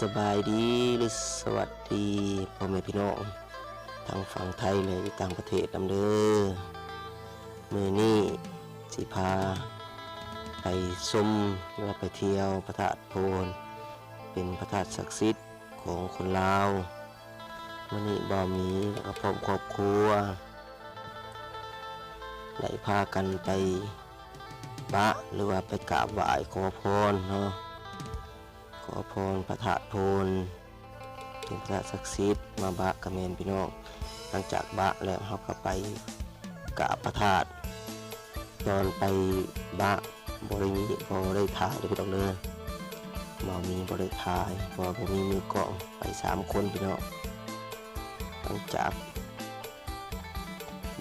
สบายดีหรือสวัสดีพ่อแม่พี่น้องทางฝั่งไทยเลยต่างประเทศนำเด้อมือนี้สิพา ไปชมหรือว่าไปเที่ยวพระธาตุโพนเป็นพระธาตุศักดิ์สิทธิ์ของคนลาวมื่อนี้บ่มีแล้วก็พร้อมครอบครัวได้พากันไปบะหรือว่าไปกราบไหว้ขอพรเนาะ ขอพรพระธาตุโพนเป็นพระศักดิ์สิทธิ์มาบะกระเมนพี่น้องหลังจากบะแล้วเขาก็ไปกราบพระธาตุตอนไปบะบริมีบริถ่ายเลยพี่น้องเลยบอมีบริถ่ายบอบมีมือกล้องไปสามคนพี่น้องหลังจาก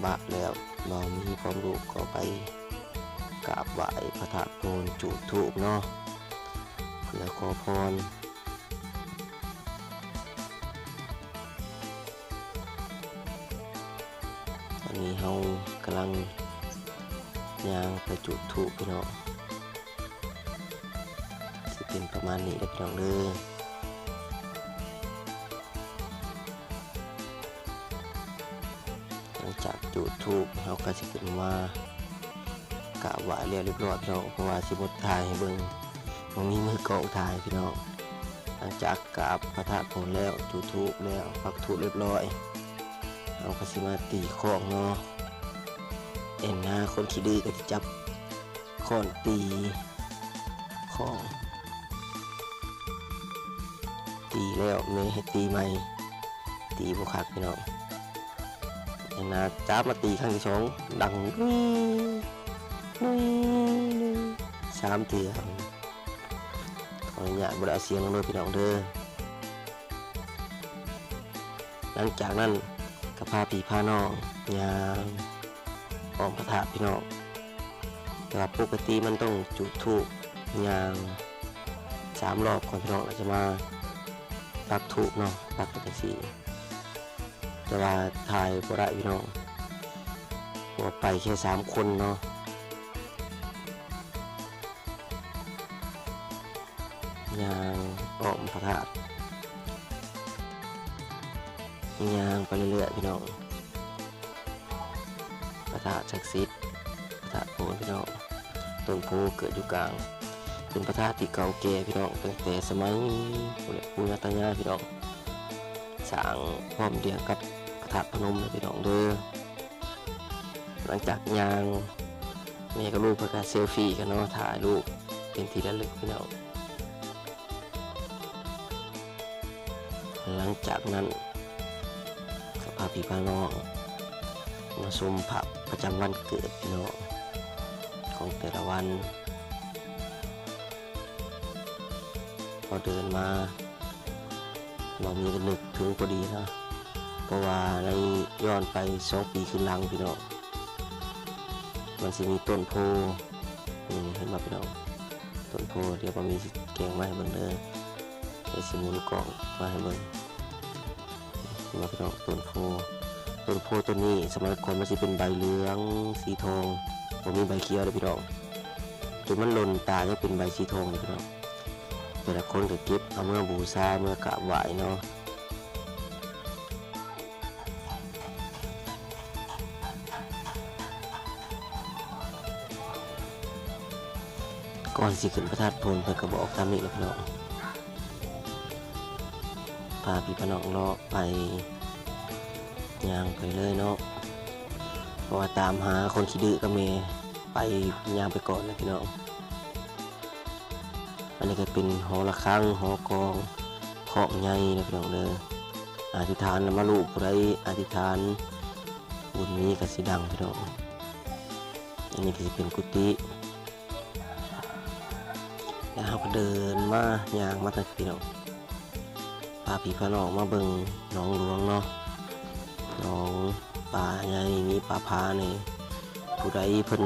บะแล้วบอมีความรู้ก็ไปกราบไหว้พระธาตุโพนจุดธูปเนาะ เพื่อขอพรตอนนี้เรากำลังย่างไปจุดถูกพี่น้องสิเป็นประมาณนี้เลยพี่น้องเลยหลังจากจุดถูกเราก็จะขึ้นมากราบไหว้เรียบร้อยพี่น้องเพราะว่าสิบดถ่ายให้เบิ่ง มันมีมือกองถ่ายพี่น้องหลังจากกราบพระธาตุผลแล้วจุดธูปแล้วปักถูกเรียบร้อยเอาก็สิมาตีของเนาะเอ็นหน้าคนขี้ดื้อก็จะจับค้อนตีของตีแล้วไม่ให้ตีใหม่ตีบุคักพี่น้องเอ็นหน้าจับมาตีครั้งที่สองดังนุ้ยนุ้ยนุ้ยสามเทีย ขออนุญาตบริเอาเสียงลงเลยพี่น้องเด้อหลังจากนั้นก็พาพี่พาน้องยางออมพระธาตุพี่น้องแต่ว่าปกติมันต้องจุดธูปยางสามรอบก่อนพี่น้องเราจะมาปักธูปเนาะปักเป็นสีแต่ว่าถ่ายบ่ได้พี่น้องว่าไปแค่สามคนเนาะ ยางออมพระธาตุยางไปเรื่อยๆพี่น้องพระธาตุศักดิ์สิทธิ์พระธาตุโพนพี่น้องต้นโพเกิดอยู่กลาง เป็นพระธาตุที่เก่าแก่พี่น้องตั้งแต่สมัยปู่ย่าตายาพี่น้องสร้างพร้อมเดียวกับพระธาตุพนมเลยพี่น้องเด้อหลังจากยางแม่กับลูกพื่อการเซลฟี่กันเนาะถ่ายรูปเป็นที่ระลึกพี่น้อง หลังจากนั้นก็พาพี่พาน้อง มาชมผับประจำวันเกิดพี่น้องของแต่ละวันพอเดินมา เรามีกันนึกถึงพอดีนะเพราะว่าในย้อนไปสองปีขึ้นหลังพี่น้องมันจะมีต้นโพนี่เห็นไหมพี่น้องต้นโพเดี๋ยวมันมีแกงไม้เบิ่งเด้อ ไอ้สมุนกล่องมาให้เบิ่งมาพี่น้องต้นโพต้นโพต้นนี้สมัยก่อนมันจะเป็นใบเหลืองสีทองผมมีใบเขียวเลยพี่น้องจนมันหล่นตาก็เป็นใบสีทองเลยพี่น้องแต่ละคนก็เก็บเอาเมื่อบูชาเมื่อกราบไหว้เนาะก่อนสิขึ้นพระธาตุพนเพิ่นก็บอกตามนี้แหละพี่น้อง พาพี่พน้องเลาะไปย่างไปเลยเนาะเพราะว่าตามหาคนขี้ดื้อกับเมไปย่างไปก่อนนะพี่น้องอันนี้ก็เป็นหอระฆังหอกองของใหญ่นะพี่น้องเลยอธิษฐานมาลูกผู้ใดอธิษฐานบุญนี้ก็สิดังพี่น้องอันนี้ก็จะเป็นกุฏิแล้วเราก็เดินมาย่างมาทางพี่น้อง พาพี่พาน้องมาเบิ่งน้องหลวงเนาะน้องป่าใหญ่มีป่าพาเนี่ยผู้ใดเพิ่น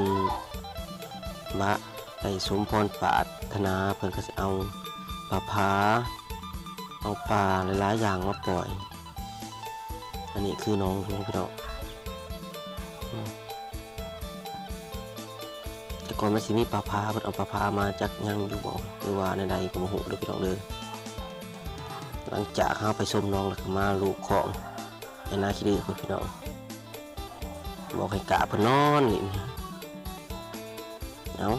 มาได้สมพรปรารถนาเพิ่นก็จะเอาป่าพาเอาปลาหลายๆอย่างมาปล่อย อันนี้คือน้องหลวงพี่น้องแต่ก่อนมันสิมีปลาพาเพิ่นเอาปลาพามาจากยังอยู่บ่หรือว่าในใดก็บ่ฮู้เด้อพี่น้องเด้อ หลังจากเข้าไปชมน้องแล้วก็มาลูกของไอ้นาคิดีคุณพี่น้องบอกให้กะเพนนอนนี่เอา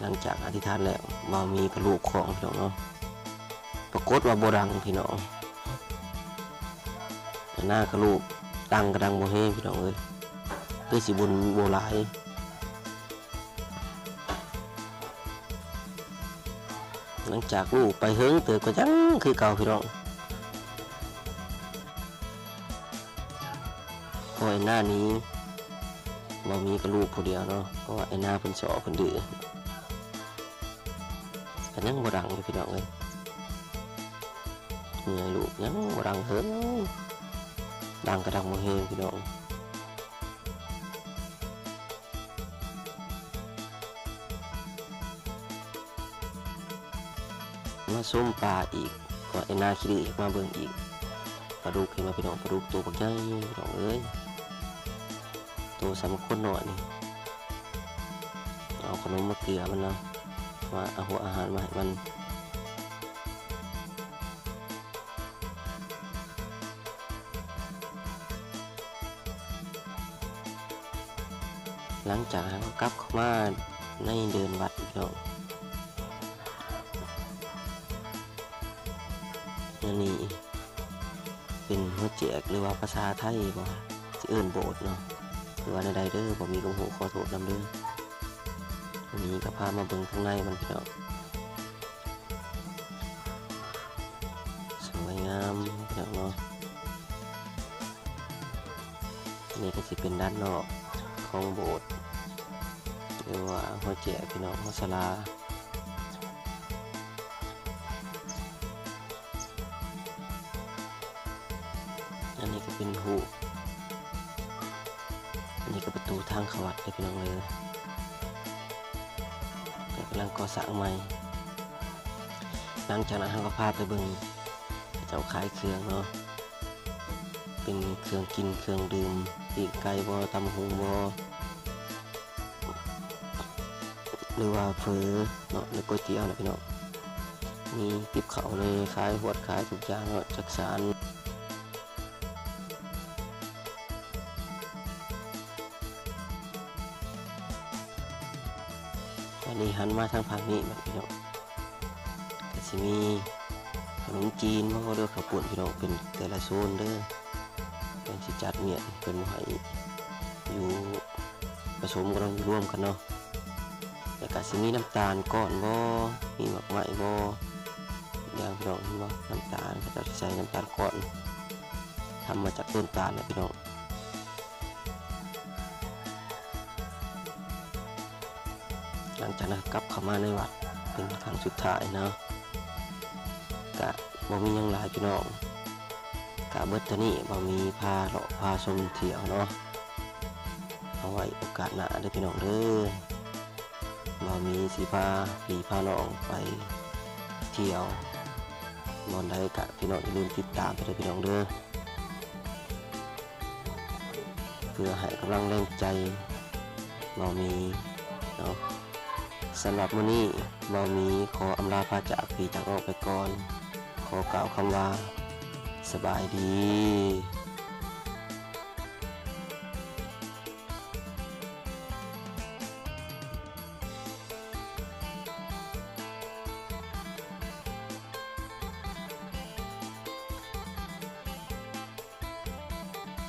หลังจากอธิษฐานแล้วว่ามีกระลูกของพี่น้องเนาะปรากฏว่าโบดังพี่น้องไอ้หน้ากระลูกดังกระดังโบเฮพี่น้องเอ้ยคือสิบุญโบหลาย หลังจากลูกไปเฮิงเติบก็ยังคือเก่าพี่น้องพราะไอ้หน้านี้บ่มีกับลูกผู้เดียวเนาะเพราะว่าไอ้หน้าเพิ่นสอเพิ่นดื้อก็ยังบ่ดังเลยพี่น้องเลยเหนื่อยลูกยังบ่ดังเฮิงดังกระดังบ่เฮงพี่น้อง ส้มปลาอีกก็ไอ้หน้าคิดอีกมาเบิ่งอีกปลาดุกเห็นมาพี่น้องปลาดุกตัวบักใหญ่น้องเอ้ยตัวสำคนหน่อยนี่เอาขนมมาเกลือมันเนาะว่าเอาหัวอาหารมาให้มันหลังจากนั้นก็กลับเข้ามาในเดินวัดพี่น้อง อันนี้ เป็นหัวเจกหรือว่าภาษาไทยบ่สิเอิ้นโบสถ์เนาะหรือว่าในใดเด้อบ่มีกำหูขอโทษนำเด้อวันนี้ก็พามาเบิ่งข้างในมันพี่น้องสวยงามพี่น้องเนาะนี่ก็สิเป็นด้านนอกของโบสถ์หรือว่าหัวเจกพี่น้องหัวศาลา อันนี้ก็เป็นหูอันนี้ก็ประตูทางเขวัดเลยพี่น้องเลยกำลังก่อสร้างใหม่ หลังจากนั้นเราก็พาไปเบิ่งเจ้าขายเครื่องเนาะ เป็นเครื่องกินเครื่องดื่มปีกไก่บ่ตำหุงบ่หรือว่าเฟอเนาะหรือก๋วยเตี๋ยวนะพี่น้องมีติบเขาเลยขายหวดขายทุกอย่างเนาะจักสาร นนี้หันมาทางฝั่งนี้แบบพี่น้องก็สิมีขนมจีนเพราะว่าเลือกข้าวปุ่นพี่น้องเป็นแต่ละโซนเด้อเป็นสิจัดเนี่ยเป็นให้อยู่ผสมกันอยู่ร่วมกันเนาะแล้วก็สิมีน้ำตาลก้อนบ่มีหมักไหมบ่อย่างพี่น้องเห็นบ่น้ำตาลก็จะใส่น้ำตาลก้อนทำมาจากต้นตาลนะพี่น้อง หลังจากนั้นกลับเข้ามาในวัดเป็นครั้งสุดท้ายนะกะบ่มียังหลายพี่น้องกะเบิดเท่านี้บ่มีพาเลาะพาชมเที่ยวเนาะเอาไว้โอกาสหน้าเด้อพี่น้องเด้อบ่มีสิพาพี่พาน้องไปเที่ยวบอนใดกะพี่น้องอย่าลืมติดตามไปเด้อพี่น้องเด้อเพื่อให้กำลังแรงใจบ่มีเนาะ สำหรับมื้อนี้เรามีขออำลาพาจากพี่จากออกไปก่อน ขอกล่าวคำว่า สบายดี